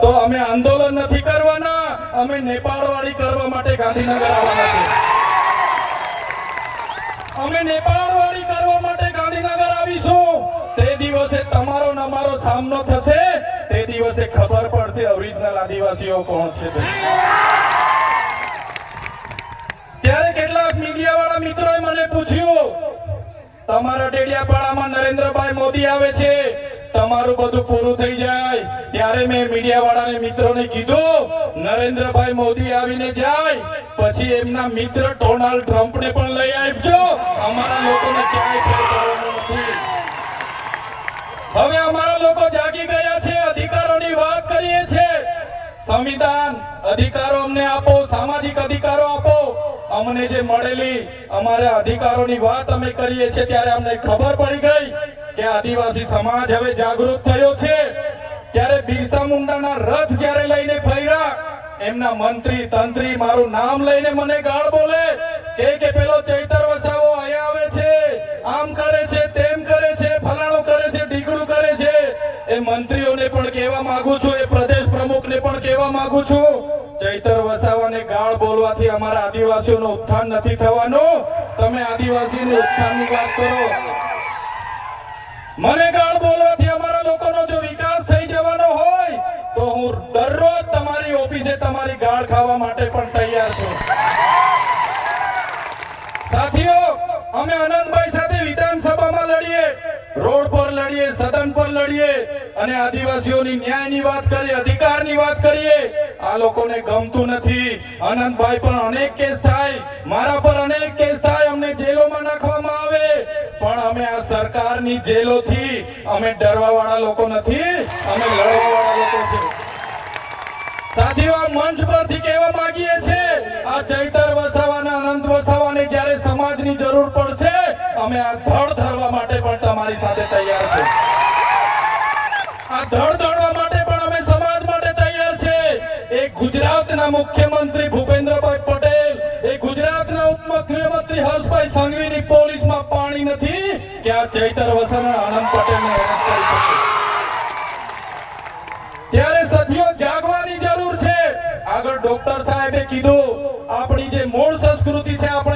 તો અમે આંદોલન નથી કરવાના, અમે નેપાળવાળી કરવા માટે ગાંધીનગર આવવાના છે. અમે નેપાળવાળી કરવા માટે ગાંધીનગર આવીશું. તે દિવસે તમારો ને સામનો થશે. તે દિવસે ખબર પડશે ઓરિજિનલ આદિવાસીઓ કોણ છે ત્યારે કેટલાક મીડિયા વાળા મિત્રોએ મને પૂછ્યું, તમારા ડેડિયાપાડામાં નરેન્દ્રભાઈ મોદી આવે છે. તમારું બધું પૂરું થઈ જાય. ત્યારે મેં મીડિયા વાળાને મિત્રોને કીધું, નરેન્દ્રભાઈ મોદી આવીને જાય, પછી એમના મિત્ર ડોનાલ્ડ ટ્રમ્પને પણ લઈ આવજો અમારા લોકોને ક્યાંય હવે અમારા લોકો જાગી ગયા છે, અધિકારોની વાત કરીએ છે. સંવિધાન અધિકારો અમને આપો, સામાજિક અધિકારો આપો. અમને જે મળેલી અમારા અધિકારોની વાત અમે કરીએ છીએ, ત્યારે અમને ખબર પડી ગઈ. કે આદિવાસી સમાજ હવે જાગૃત થયો છે? ત્યારે બિરસા મુંડાના રથ જ્યારે લઈને ફર્યા, એમના મંત્રી, તંત્રી મારું નામ લઈને મને ગાળ બોલે કે કે પેલો ચૈતર વસાવો અહીંયા આવે છે, આમ કરે છે, તેમ કરે છે, ફલાણું કરે છે, ઢીકડું કરે છે. એ મંત્રીઓને પણ કહેવા માંગુ છું, એ પ્રદેશ પ્રમુખને પણ કહેવા માંગુ છું. ચૈતર વસાવાને ગાળ બોલવાથી અમારા આદિવાસીઓનું ઉત્થાન નથી થવાનું. તમે આદિવાસીનું ઉત્થાનની વાત કરો. મને ગાળ બોલવાથી અમારા લોકોનો જો વિકાસ થઈ જવાનો હોય, તો હું દરરોજ તમારી ઓફિસે તમારી ગાળ ખાવા માટે પણ તૈયાર છું. સાથીઓ, અમે આનંદભાઈ સાથે વિધાનસભા રોડ પર લડીએ, સદન પર લડીએ અને આદિવાસીઓની ન્યાયની વાત કરીએ, અધિકારની વાત કરીએ, આ લોકોને ગમતું નથી. અનંતભાઈ પર અનેક કેસ થાય, મારા પર અનેક કેસ થાય, અમને જેલોમાં નાખવામાં આવે. પણ અમે આ સરકારની જેલોથી અમે ડરવા વાળા લોકો નથી, અમે લડવાવાળા લોકો છે. સાથીઓ મંચ પરથી માટે પણ તમારી સાથે તૈયાર છે. આ ધડ ધરવા માટે પણ અમે સમાજ માટે તૈયાર છે. એ ગુજરાતના મુખ્યમંત્રી ભૂપેન્દ્રભાઈ પટેલ, એ ગુજરાતના ઉપમુખ્યમંત્રી હર્ષભાઈ સંઘવીની પોલીસમાં પાણી નથી કે આ ચૈતર વસાવા આનંદ પટેલને ત્યારે સાથીઓ જાગવાની જરૂર છે. આગળ ડોક્ટર સાહેબે કીધું, આપણી જે મૂળ સંસ્કૃતિ છે, આપણે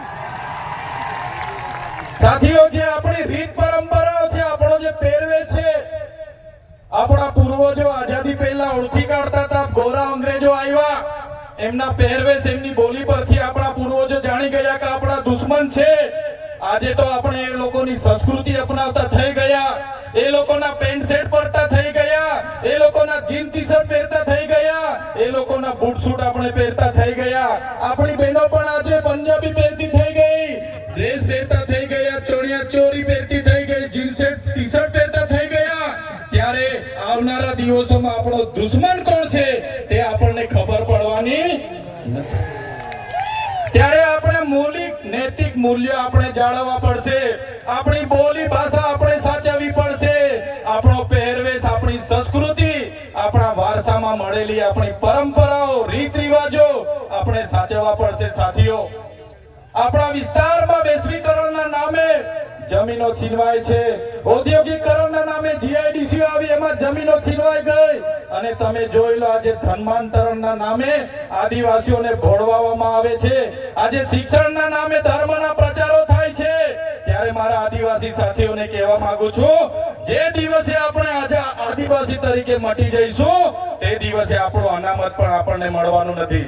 સાથીઓ, જે આપણી રીત પરંપરાઓ છે, આપણો જે પહેરવે છે, આપણા પૂર્વજો આઝાદી પહેલા ઓળખી કાઢતા હતા, ગોરા અંગ્રેજો આવ્યા, એમના પહેરવેશ, એમની બોલી પરથી આપણા પૂર્વજો જાણી ગયા કે આપણા દુશ્મન છે. આજે તો આપણે એ લોકોની સંસ્કૃતિ અપનાવતા થઈ ગયા, એ લોકોના પેન્ટ શર્ટ પહેરતા થઈ ગયા, એ લોકોના જીન ટી શર્ટ પહેરતા થઈ ગયા, એ લોકોના બૂટ સૂટ આપણે પહેરતા થઈ ગયા. આપણી બહેનો પણ આજે પંજાબી પહેરતી થઈ ગઈ. ડ્રેસ પહેરતા આપણો આપણી બોલી ભાષા આપણે સાચવવી પડશે. આપણો પહેરવેશ, આપણી સંસ્કૃતિ, આપણા વારસામાં મળેલી આપણી પરંપરાઓ રીત રિવાજો આપણે સાચવવા પડશે, સાથીઓ. આપણા વિસ્તારમાં વૈશ્વિકરણના નામે જમીનો છીનવાય છે. ઔદ્યોગિકરણના નામે જીઆઈડીસી આવી, એમાં જમીનો છીનવાઈ ગઈ. અને તમે જોઈ લો આજે ધર્માંતરણના નામે આદિવાસીઓને ભોળવામાં આવે છે. આજે શિક્ષણના નામે ધર્મના પ્રચારો થાય છે. ત્યારે મારા આદિવાસી સાથીઓને કહેવા માંગુ છું, જે દિવસે આપણે આજે આદિવાસી તરીકે મટી જઈશું, તે દિવસે આપણો અનામત પણ આપણને મળવાનું નથી.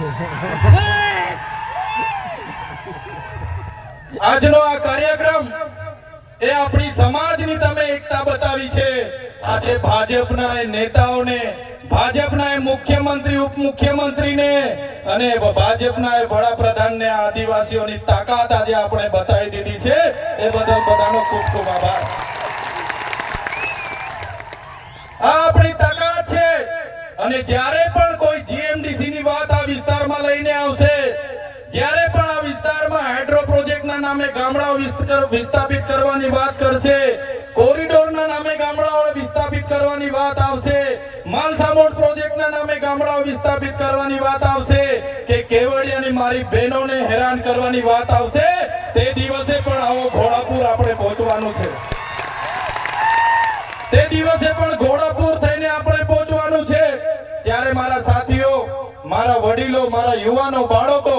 આજનો આ કાર્યક્રમ એ આપણી સમાજની તમે એકતા બતાવી છે. આજે ભાજપના નેતાઓને, ભાજપના મુખ્યમંત્રી, ઉપમુખ્યમંત્રીને અને ભાજપના વડાપ્રધાનને આદિવાસીઓની તાકાત આજે આપણે બતાવી દીધી છે. એ બદલ બધાનો ખૂબ ખૂબ આભાર. આ આપણી તાકાત અને જ્યારે પણ કોઈ જીએમડીસી ની વાત આ વિસ્તારમાં લઈને આવશે, જ્યારે પણ આ વિસ્તારમાં હાઇડ્રો પ્રોજેક્ટના નામે ગામડાઓ વિસ્થાપિત કરવાની વાત કરશે કોરિડોરના નામે ગામડાઓને વિસ્થાપિત કરવાની વાત આવશે માલસામોડ પ્રોજેક્ટના નામે ગામડાઓ વિસ્થાપિત કરવાની વાત આવશે, કે કેવડિયાની મારી બહેનોને હેરાન કરવાની વાત આવશે, તે દિવસે પણ આવો ઘોડાપુર આપણે પહોંચવાનું છે. તે દિવસે પણ વડીલો, મારા યુવાનો, બાળકો,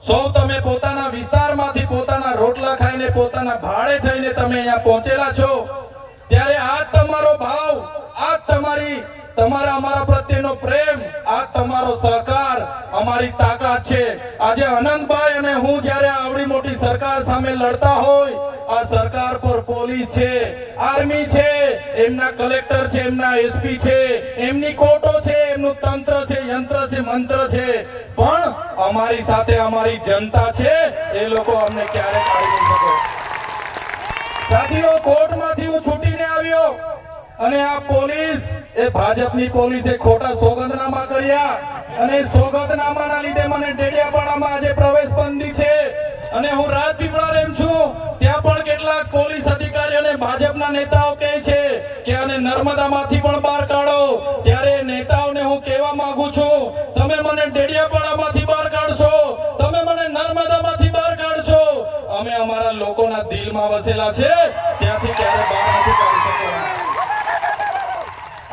સૌ તમે પોતાના વિસ્તારમાંથી પોતાના રોટલા ખાઈને, પોતાના ભાડે થઈને તમે અહીંયા પહોંચેલા છો. ત્યારે આ તમારો ભાવ, આ તમારી, તમારા, અમારા પ્રત્યેનો પ્રેમ, આ તમારો સહકાર અમારી તાકાત છે. આજે અનંતભાઈ અને હું જ્યારે આવડી મોટી સરકાર સામે લડતા હોય, આ સરકાર પર પોલીસ છે, આર્મી છે, એમના કલેક્ટર છે, એમના એસપી છે, એમની કોર્ટો છે, એમનું તંત્ર છે, યંત્ર છે, મંત્ર છે. પણ અમારી સાથે અમારી જનતા છે, એ લોકો અમને ક્યારે કાઢી શકે. સાથીઓ, કોર્ટમાંથી હું છૂટીને આવ્યો અને આ પોલીસ, એ ભાજપની પોલીસે ખોટા સોગંદનામા કર્યા. અને સોગતનામાના લીધે મને ડેડિયાપાડામાં આજે પ્રવેશ બંધી છે. અને હું રાજપીપળા રેમ છું. ત્યાં પણ કેટલાક પોલીસ અધિકારીઓને ભાજપના નેતાઓ કહે છે કે આને નર્મદામાંથી પણ બહાર કાઢો. ત્યારે નેતાઓને હું કહેવા માંગુ છું, તમે મને ડેડિયાપાડામાંથી બહાર કાઢશો. તમે મને નર્મદામાંથી બહાર કાઢશો. અમે અમારા લોકોના દિલમાં વસેલા છે. ત્યાંથી ક્યારે બહાર નથી કાઢી શકવાના.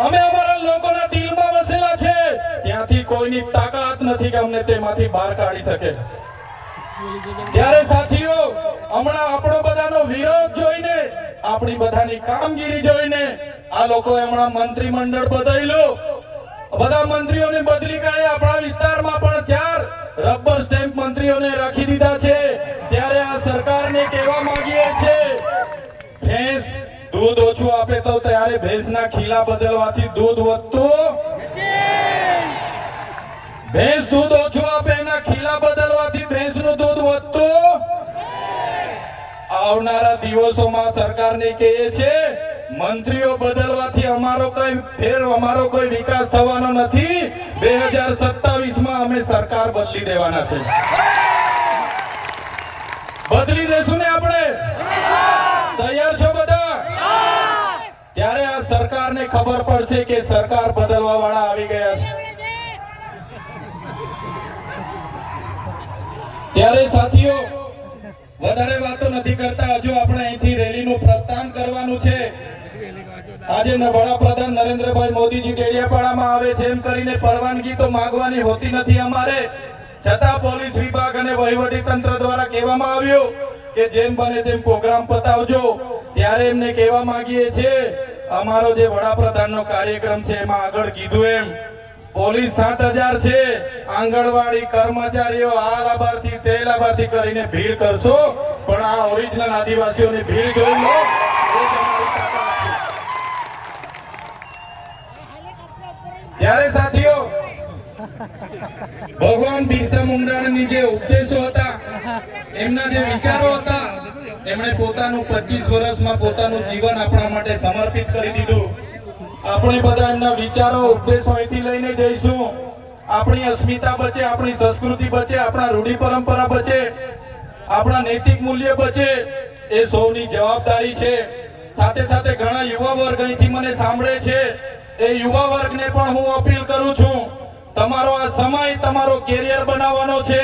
અમે અમારા લોકોના છે કોઈની તાકાત નથી કે અમને તેમાંથી બહાર કાઢી શકે. ત્યારે સાથીઓ, હમણાં આપણો બધાનો વિરોધ જોઈને, આપણી બધાની કામગીરી જોઈને, આ લોકો હમણાં મંત્રીમંડળ બદલ્યું. બધા મંત્રીઓને બદલી કરી આપણા વિસ્તારમાં પણ ચાર રબર સ્ટેમ્પ મંત્રીઓને રાખી દીધા છે. ત્યારે આ સરકારને કહેવા માંગીએ છે ભેંસ દૂધ ઓછું આપે તો ત્યારે ભેંસના ખીલા બદલવાથી દૂધ વધતું ભેંસ દૂધ ઓછું આપે એના ખીલા બદલવાથી ભેંસનું દૂધ વધતું? આવનારા દિવસોમાં સરકારને કહીએ છે મંત્રીઓ બદલવાથી અમારો કોઈ ફેર, અમારો કોઈ વિકાસ થવાનો નથી. બે હજાર સત્તાવીસમાં અમે સરકાર બદલી દેવાના છે. બદલી દેશું ને આપણે? તૈયાર છો બધા? ત્યારે આ સરકારને ખબર પડશે કે સરકાર બદલવા વાળા આવી ગયા છે. ત્યારે સાથીઓ, વધારે વાતો નથી કરતા. હજુ આપણે અહીંથી રેલીનું પ્રસ્થાન કરવાનું છે. આજે વડાપ્રધાન નરેન્દ્રભાઈ મોદીજી ડેડિયાપાડામાં આવે છે એમ કરીને પરવાનગી તો માંગવાની હોતી નથી અમારે. છતાં પોલીસ વિભાગ અને વહીવટી તંત્ર દ્વારા કહેવામાં આવ્યું કે જેમ બને તેમ પ્રોગ્રામ પતાવજો. ત્યારે એમને કહેવા માંગીએ છીએ, અમારો જે વડાપ્રધાનનો કાર્યક્રમ છે એમાં આગળ કીધું એમ. પોલીસ સાત હજાર છે. આંગણવાડી કર્મચારીઓ આ લાભાર્થી તે લાભાર્થી કરીને ભીડ કરશો. પણ આ ઓરિજિનલ આદિવાસીઓની ભીડ જોઈ લો. ત્યારે સાથીઓ, ભગવાન બિરસા મુંડાની જે ઉપદેશો હતા, એમના જે વિચારો હતા, એમણે પોતાનું 25 વર્ષમાં પોતાનું જીવન આપણા માટે સમર્પિત કરી દીધું. આપણે બધા એમના વિચારો, ઉપદેશો અહીંથી લઈને જઈશું. આપણી અસ્મિતા બચે, આપણી સંસ્કૃતિ બચે, આપણા રૂઢિ પરંપરા બચે, આપણા નૈતિક મૂલ્ય બચે. એ સૌની જવાબદારી છે. સાથે સાથે ઘણા યુવા વર્ગ અહીંથી મને સાંભળે છે. એ યુવા વર્ગને પણ હું અપીલ કરું છું. તમારો આ સમય તમારો કેરિયર બનાવવાનો છે.